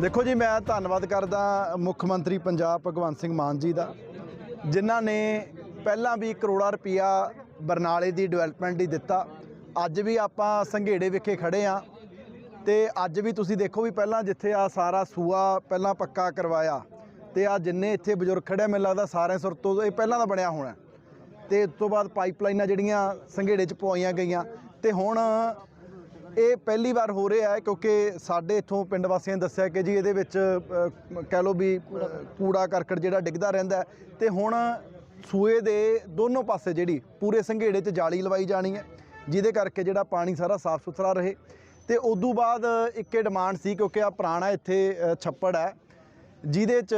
ਦੇਖੋ ਜੀ, ਮੈਂ ਧੰਨਵਾਦ ਕਰਦਾ ਮੁੱਖ ਮੰਤਰੀ ਪੰਜਾਬ ਭਗਵੰਤ ਸਿੰਘ ਮਾਨ ਜੀ ਦਾ, ਜਿਨ੍ਹਾਂ ਨੇ ਪਹਿਲਾਂ ਵੀ ਕਰੋੜਾ ਰੁਪਇਆ ਬਰਨਾਲੇ ਦੀ ਡਿਵੈਲਪਮੈਂਟ ਲਈ ਦਿੱਤਾ। ਅੱਜ ਵੀ ਆਪਾਂ ਸੰਘੇੜੇ ਵਿਖੇ ਖੜੇ ਆ ਤੇ ਅੱਜ ਵੀ ਤੁਸੀਂ ਦੇਖੋ ਵੀ ਪਹਿਲਾਂ ਜਿੱਥੇ ਆ ਸਾਰਾ ਸੂਆ ਪਹਿਲਾਂ ਪੱਕਾ ਕਰਵਾਇਆ ਤੇ ਆ ਜਿੰਨੇ ਇੱਥੇ ਬਜ਼ੁਰਗ ਖੜੇ ਮੈਨੂੰ ਲੱਗਦਾ ਸਾਰੇ ਸੁਰ ਤੋਂ ਇਹ ਪਹਿਲਾਂ ਦਾ ਬਣਿਆ ਹੋਣਾ। ਤੇ ਉਸ ਤੋਂ ਬਾਅਦ ਪਾਈਪਲਾਈਨਾਂ ਜਿਹੜੀਆਂ ਸੰਘੇੜੇ 'ਚ ਪਵਾਈਆਂ ਗਈਆਂ ਤੇ ਹੁਣ ਇਹ ਪਹਿਲੀ ਵਾਰ ਹੋ ਰਿਹਾ ਹੈ ਕਿਉਂਕਿ ਸਾਡੇ ਇੱਥੋਂ ਪਿੰਡ ਵਾਸੀਆਂ ਨੇ ਦੱਸਿਆ ਕਿ ਜੀ ਇਹਦੇ ਵਿੱਚ ਕਹਿ ਲਓ ਵੀ ਕੂੜਾ ਕਰਕਟ ਜਿਹੜਾ ਡਿੱਗਦਾ ਰਹਿੰਦਾ ਹੈ ਤੇ ਹੁਣ ਸੂਏ ਦੇ ਦੋਨੋਂ ਪਾਸੇ ਜਿਹੜੀ ਪੂਰੇ ਸੰਘੇੜੇ 'ਚ ਜਾਲੀ ਲਵਾਈ ਜਾਣੀ ਹੈ, ਜਿਹਦੇ ਕਰਕੇ ਜਿਹੜਾ ਪਾਣੀ ਸਾਰਾ ਸਾਫ਼ ਸੁਥਰਾ ਰਹੇ। ਤੇ ਉਦੋਂ ਬਾਅਦ ਇੱਕੇ ਡਿਮਾਂਡ ਸੀ ਕਿਉਂਕਿ ਆ ਪੁਰਾਣਾ ਇੱਥੇ ਛੱਪੜ ਹੈ, ਜਿਹਦੇ 'ਚ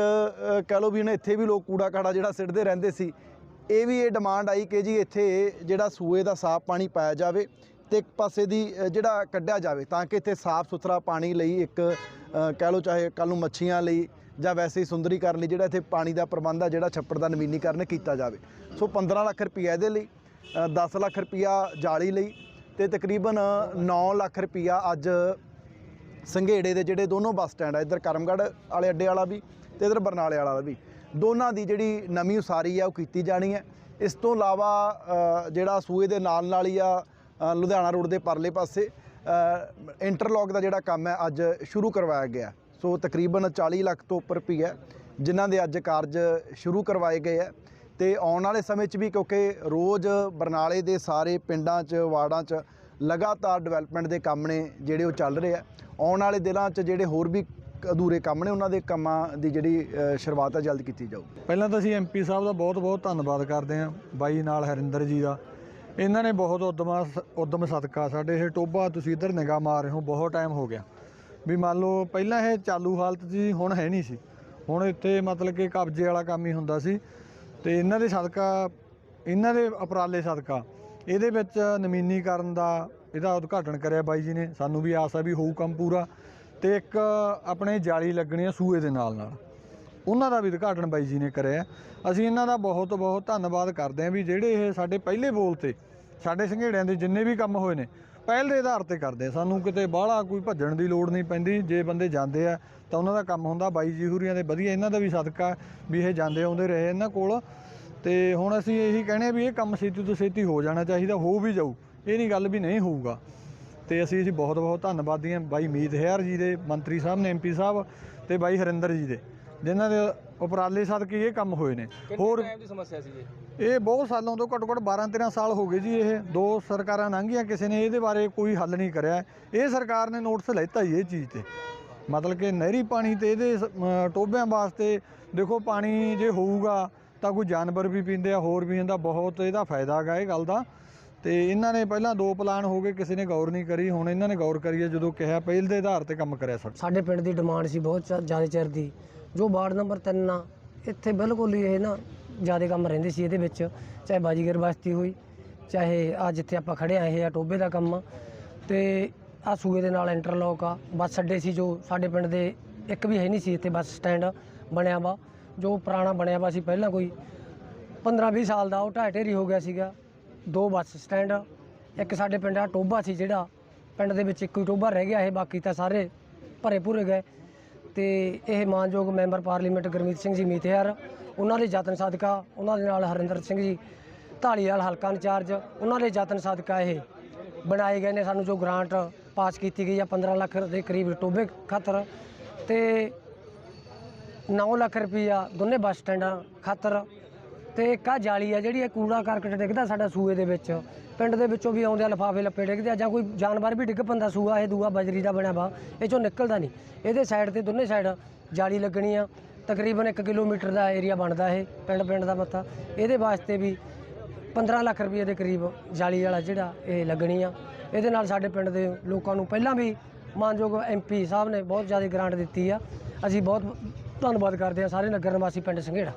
ਕਹਿ ਲਓ ਵੀ ਹੁਣ ਇੱਥੇ ਵੀ ਲੋਕ ਕੂੜਾ ਕਾੜਾ ਜਿਹੜਾ ਸਿੱਟਦੇ ਰਹਿੰਦੇ ਸੀ। ਇਹ ਵੀ ਇਹ ਡਿਮਾਂਡ ਆਈ ਕਿ ਜੀ ਇੱਥੇ ਜਿਹੜਾ ਸੂਏ ਦਾ ਸਾਫ਼ ਪਾਣੀ ਪਾਇਆ ਜਾਵੇ। ਤੇ ਇੱਕ ਪਾਸੇ ਦੀ ਜਿਹੜਾ ਕੱਢਿਆ ਜਾਵੇ ਤਾਂ ਕਿ ਇੱਥੇ ਸਾਫ਼ ਸੁਥਰਾ ਪਾਣੀ ਲਈ ਇੱਕ ਕਹਿ ਲਓ ਚਾਹੇ ਕੱਲ ਨੂੰ ਮੱਛੀਆਂ ਲਈ ਜਾਂ ਵੈਸੇ ਹੀ ਸੁੰਦਰੀਕਰਨ ਲਈ ਜਿਹੜਾ ਇੱਥੇ ਪਾਣੀ ਦਾ ਪ੍ਰਬੰਧ ਆ ਜਿਹੜਾ ਛੱਪੜ ਦਾ ਨਵੀਨੀਕਰਨ ਕੀਤਾ ਜਾਵੇ। ਸੋ 15 ਲੱਖ ਰੁਪਈਆ ਇਹਦੇ ਲਈ ਅ, 10 ਲੱਖ ਰੁਪਈਆ ਜਾਲੀ ਲਈ ਤੇ ਤਕਰੀਬਨ 9 ਲੱਖ ਰੁਪਈਆ ਅੱਜ ਸੰਘੇੜੇ ਦੇ ਜਿਹੜੇ ਦੋਨੋਂ ਬੱਸ ਸਟੈਂਡ ਆ ਇੱਧਰ ਕਰਮਗੜ੍ਹ ਵਾਲੇ ਅੱਡੇ ਵਾਲਾ ਵੀ ਤੇ ਇੱਧਰ ਬਰਨਾਲੇ ਵਾਲਾ ਵੀ। ਦੋਨਾਂ ਦੀ ਜਿਹੜੀ ਨਵੀਂ ਉਸਾਰੀ ਆ ਉਹ ਕੀਤੀ ਜਾਣੀ ਹੈ। ਇਸ ਤੋਂ ਇਲਾਵਾ ਜਿਹੜਾ ਸੂਏ ਦੇ ਨਾਲ ਨਾਲ ਹੀ ਆ ਲੁਧਿਆਣਾ ਰੋਡ ਦੇ ਪਰਲੇ ਪਾਸੇ ਇੰਟਰਲੌਕ ਦਾ ਜਿਹੜਾ ਕੰਮ ਹੈ, ਅੱਜ ਸ਼ੁਰੂ ਕਰਵਾਇਆ ਗਿਆ ਸੋ ਤਕਰੀਬਨ 40 ਲੱਖ ਤੋਂ ਉੱਪਰ ਪਈ ਹੈ, ਜਿਨ੍ਹਾਂ ਦੇ ਅੱਜ ਕਾਰਜ ਸ਼ੁਰੂ ਕਰਵਾਏ ਗਏ ਹੈ। ਤੇ ਆਉਣ ਵਾਲੇ ਸਮੇਂ 'ਚ ਵੀ ਕਿਉਂਕਿ ਰੋਜ਼ ਬਰਨਾਲੇ ਦੇ ਸਾਰੇ ਪਿੰਡਾਂ 'ਚ, ਵਾਰਡਾਂ 'ਚ ਲਗਾਤਾਰ ਡਿਵੈਲਪਮੈਂਟ ਦੇ ਕੰਮ ਨੇ ਜਿਹੜੇ ਉਹ ਚੱਲ ਰਹੇ ਆ ਆਉਣ ਵਾਲੇ ਦਿਨਾਂ 'ਚ ਜਿਹੜੇ ਹੋਰ ਵੀ ਅਧੂਰੇ ਕੰਮ ਨੇ, ਉਹਨਾਂ ਦੇ ਕੰਮਾਂ ਦੀ ਜਿਹੜੀ ਸ਼ੁਰੂਆਤ ਆ ਜਲਦ ਕੀਤੀ ਜਾਊ ਪਹਿਲਾਂ ਤਾਂ ਅਸੀਂ ਐਮਪੀ ਸਾਹਿਬ ਦਾ ਬਹੁਤ-ਬਹੁਤ ਧੰਨਵਾਦ ਕਰਦੇ ਹਾਂ। ਬਾਈ ਨਾਲ ਹਰਿੰਦਰ ਜੀ ਦਾ ਇਹਨਾਂ ਨੇ ਬਹੁਤ ਉਦਮਾ ਉਦਮ ਸਦਕਾ ਸਾਡੇ, ਇਹ ਟੋਬਾ ਤੁਸੀਂ ਇੱਧਰ ਨਿਗਾਹ ਮਾਰ ਰਹੇ ਹੋ, ਬਹੁਤ ਟਾਈਮ ਹੋ ਗਿਆ। ਵੀ ਮੰਨ ਲਓ ਪਹਿਲਾਂ ਇਹ ਚਾਲੂ ਹਾਲਤ ਜੀ ਹੁਣ ਹੈ ਨਹੀਂ ਸੀ। ਹੁਣ ਇੱਥੇ ਮਤਲਬ ਕਿ ਕਬਜ਼ੇ ਵਾਲਾ ਕੰਮ ਹੀ ਹੁੰਦਾ ਸੀ ਤੇ ਇਹਨਾਂ ਦੇ ਸਦਕਾ, ਇਹਨਾਂ ਦੇ ਉਪਰਾਲੇ ਸਦਕਾ, ਇਹਦੇ ਵਿੱਚ ਨਮੀਨੀਕਰਨ ਦਾ ਇਹਦਾ ਉਦਘਾਟਨ ਕਰਿਆ ਬਾਈ ਜੀ ਨੇ। ਸਾਨੂੰ ਵੀ ਆਸ ਆ ਵੀ ਹੋਊ ਕੰਮ ਪੂਰਾ ਤੇ ਇੱਕ ਆਪਣੇ ਜਾਲੀ ਲੱਗਣੀ ਆ ਸੂਏ ਦੇ ਨਾਲ ਨਾਲ ਉਹਨਾਂ ਦਾ ਵੀ ਉਦਘਾਟਨ ਬਾਈ ਜੀ ਨੇ ਕਰਿਆ ਅਸੀਂ ਇਹਨਾਂ ਦਾ ਬਹੁਤ ਬਹੁਤ ਧੰਨਵਾਦ ਕਰਦੇ ਹਾਂ ਵੀ ਜਿਹੜੇ ਇਹ ਸਾਡੇ ਪਹਿਲੇ ਬੋਲ ਤੇ ਸਾਡੇ ਸੰਘੇੜਿਆਂ ਦੇ ਜਿੰਨੇ ਵੀ ਕੰਮ ਹੋਏ ਨੇ, ਪਹਿਲ ਦੇ ਆਧਾਰ ਤੇ ਕਰਦੇ ਆ। ਸਾਨੂੰ ਕਿਤੇ ਬਾਹਲਾ ਕੋਈ ਭੱਜਣ ਦੀ ਲੋੜ ਨਹੀਂ ਪੈਂਦੀ, ਜੇ ਬੰਦੇ ਜਾਂਦੇ ਆ ਤਾਂ ਉਹਨਾਂ ਦਾ ਕੰਮ ਹੁੰਦਾ। ਬਾਈ ਜੀ ਹੁਰੀਆਂ ਦੇ ਵਧੀਆ ਇਹਨਾਂ ਦਾ ਵੀ ਸਦਕਾ ਵੀ ਇਹ ਜਾਂਦੇ ਆਉਂਦੇ ਰਹੇ ਇਹਨਾਂ ਕੋਲ। ਤੇ ਹੁਣ ਅਸੀਂ ਇਹੀ ਕਹਿੰਦੇ ਵੀ ਇਹ ਕੰਮ ਛੇਤੀ ਤੋਂ ਛੇਤੀ ਹੋ ਜਾਣਾ ਚਾਹੀਦਾ, ਹੋ ਵੀ ਜਾਊ। ਇਹ ਨਹੀਂ ਗੱਲ ਵੀ ਨਹੀਂ ਹੋਊਗਾ। ਤੇ ਅਸੀਂ ਜੀ ਬਹੁਤ ਬਹੁਤ ਧੰਨਵਾਦੀ ਹਾਂ। ਬਾਈ ਮੀਤ ਹੈਰ ਜੀ ਦੇ, ਮੰਤਰੀ ਸਾਹਿਬ ਨੇ ਐਮਪੀ ਸਾਹਿਬ ਤੇ ਬਾਈ ਹਰਿੰਦਰ ਜੀ ਦੇ। ਜਿਨ੍ਹਾਂ ਦੇ ਉਪਰਾਲੇ ਸਦਕੇ ਇਹ ਕੰਮ ਹੋਏ ਨੇ। ਹੋਰ ਟਾਈਮ ਦੀ ਸਮੱਸਿਆ ਸੀ ਇਹ? ਇਹ ਬਹੁਤ ਸਾਲਾਂ ਤੋਂ ਘੱਟੋ ਘੱਟ 12 13 ਸਾਲ ਹੋ ਗਏ ਜੀ ਇਹ। ਦੋ ਸਰਕਾਰਾਂ ਲੰਘੀਆਂ ਕਿਸੇ ਨੇ ਇਹਦੇ ਬਾਰੇ ਕੋਈ ਹੱਲ ਨਹੀਂ ਕਰਿਆ। ਇਹ ਸਰਕਾਰ ਨੇ ਨੋਟਿਸ ਲੈਤਾ ਹੀ ਇਹ ਚੀਜ਼ ਤੇ। ਮਤਲਬ ਕਿ ਨਹਿਰੀ ਪਾਣੀ ਤੇ ਇਹਦੇ ਟੋਬਿਆਂ ਵਾਸਤੇ ਦੇਖੋ ਪਾਣੀ ਜੇ ਹੋਊਗਾ ਤਾਂ ਕੋਈ ਜਾਨਵਰ ਵੀ ਪੀਂਦੇ ਆ ਹੋਰ ਵੀ ਇਹਦਾ ਬਹੁਤ ਇਹਦਾ ਫਾਇਦਾ ਹੈਗਾ ਇਹ ਗੱਲ ਦਾ। ਤੇ ਇਹਨਾਂ ਨੇ ਪਹਿਲਾਂ ਦੋ ਪਲਾਨ ਹੋ ਗਏ ਕਿਸੇ ਨੇ ਗੌਰ ਨਹੀਂ ਕਰੀ ਹੁਣ ਇਹਨਾਂ ਨੇ ਗੌਰ ਕਰੀ ਹੈ ਜਦੋਂ ਕਿਹਾ ਪਹਿਲ ਦੇ ਆਧਾਰ ਤੇ ਕੰਮ ਕਰਿਆ ਸਾਡੇ ਪਿੰਡ ਦੀ ਡਿਮਾਂਡ ਸੀ ਬਹੁਤ ਜ਼ਿਆਦਾ ਚਿਰ ਦੀ। ਜੋ ਵਾਰਡ ਨੰਬਰ 3 ਆ, ਇੱਥੇ ਬਿਲਕੁਲ ਹੀ ਇਹ ਨਾ ਜ਼ਿਆਦਾ ਕੰਮ ਰਹਿੰਦੇ ਸੀ ਇਹਦੇ ਵਿੱਚ, ਚਾਹੇ ਬਾਜੀਗਰ ਬਸਤੀ ਹੋਈ, ਚਾਹੇ ਆ ਜਿੱਥੇ ਆਪਾਂ ਖੜੇ ਆ, ਇਹ ਆ ਟੋਬੇ ਦਾ ਕੰਮ ਆ। ਤੇ ਆ ਸੂਏ ਦੇ ਨਾਲ ਇੰਟਰਲੌਕ ਆ, ਬੱਸ ਅੱਡੇ ਸੀ ਜੋ ਸਾਡੇ ਪਿੰਡ ਦੇ ਇੱਕ ਵੀ ਹੈ ਨਹੀਂ ਸੀ ਇੱਥੇ ਬੱਸ ਸਟੈਂਡ ਬਣਿਆ ਵਾ, ਜੋ ਪੁਰਾਣਾ ਬਣਿਆ ਵਾ ਸੀ ਪਹਿਲਾਂ ਕੋਈ 15 20 ਸਾਲ ਦਾ, ਉਹ ਢਾਈ ਢੇਰੀ ਹੋ ਗਿਆ ਸੀਗਾ। ਦੋ ਬੱਸ ਸਟੈਂਡ, ਇੱਕ ਸਾਡੇ ਪਿੰਡ ਆ ਟੋਬਾ ਸੀ ਜਿਹੜਾ, ਪਿੰਡ ਦੇ ਵਿੱਚ ਇੱਕੋ ਹੀ ਟੋਬਾ ਰਹਿ ਗਿਆ, ਇਹ ਬਾਕੀ ਤਾਂ ਸਾਰੇ ਭਰੇ ਭੁਰੇ ਗਏ। ਤੇ ਇਹ ਮਾਨਯੋਗ ਮੈਂਬਰ ਪਾਰਲੀਮੈਂਟ ਗੁਰਮੀਤ ਸਿੰਘ ਜੀ ਮੀਤਿਆਰ, ਉਹਨਾਂ ਦੇ ਯਤਨ ਸਦਕਾ ਉਹਨਾਂ ਦੇ ਨਾਲ ਹਰਿੰਦਰ ਸਿੰਘ ਜੀ ਢਾਲੀਵਾਲ ਹਲਕਾ ਇੰਚਾਰਜ, ਉਹਨਾਂ ਦੇ ਯਤਨ ਸਦਕਾ ਇਹ ਬਣਾਏ ਗਏ ਨੇ। ਸਾਨੂੰ ਜੋ ਗ੍ਰਾਂਟ ਪਾਸ ਕੀਤੀ ਗਈ ਆ 15 ਲੱਖ ਦੇ ਕਰੀਬ ਟੋਬੇ ਖਾਤਰ ਤੇ 9 ਲੱਖ ਰੁਪਈਆ ਦੋਨੇ ਬੱਸ ਸਟੈਂਡਾਂ ਖਾਤਰ ਤੇ ਇੱਕ ਆਹ ਜਾਲੀ ਆ ਜਿਹੜੀ ਇਹ ਕੂੜਾ ਕਰਕਟ ਡਿੱਗਦਾ ਸਾਡਾ ਸੂਏ ਦੇ ਵਿੱਚ। ਪਿੰਡ ਦੇ ਵਿੱਚੋਂ ਵੀ ਆਉਂਦੇ ਆ, ਲਫਾਫੇ ਲੱਪੇ ਡਿੱਗਦੇ ਆ ਜਾਂ ਕੋਈ ਜਾਨਵਰ ਵੀ ਡਿੱਗ ਪੈਂਦਾ ਸੂਆ, ਇਹ ਦੂਆ ਬਜਰੀ ਦਾ ਬਣਿਆ ਵਾ, ਇਹ ਚੋਂ ਨਿਕਲਦਾ ਨਹੀਂ। ਇਹਦੇ ਸਾਈਡ ਤੇ ਦੋਨੇ ਸਾਈਡ ਜਾਲੀ ਲੱਗਣੀ ਆ, ਤਕਰੀਬਨ 1 ਕਿਲੋਮੀਟਰ ਦਾ ਏਰੀਆ ਬਣਦਾ ਇਹ ਪਿੰਡ ਪਿੰਡ ਦਾ ਮੱਥਾ। ਇਹਦੇ ਵਾਸਤੇ ਵੀ 15 ਲੱਖ ਰੁਪਏ ਦੇ ਕਰੀਬ ਜਾਲੀ ਵਾਲਾ ਜਿਹੜਾ ਇਹ ਲੱਗਣੀ ਆ। ਇਹਦੇ ਨਾਲ ਸਾਡੇ ਪਿੰਡ ਦੇ ਲੋਕਾਂ ਨੂੰ ਪਹਿਲਾਂ ਵੀ ਮਾਨਯੋਗ ਐਮਪੀ ਸਾਹਿਬ ਨੇ ਬਹੁਤ ਜ਼ਿਆਦਾ ਗ੍ਰਾਂਟ ਦਿੱਤੀ ਆ। ਅਸੀਂ ਬਹੁਤ ਧੰਨਵਾਦ ਕਰਦੇ ਹਾਂ ਸਾਰੇ ਨਗਰ ਨਿਵਾਸੀ ਪਿੰਡ ਸੰਘੇੜਾ।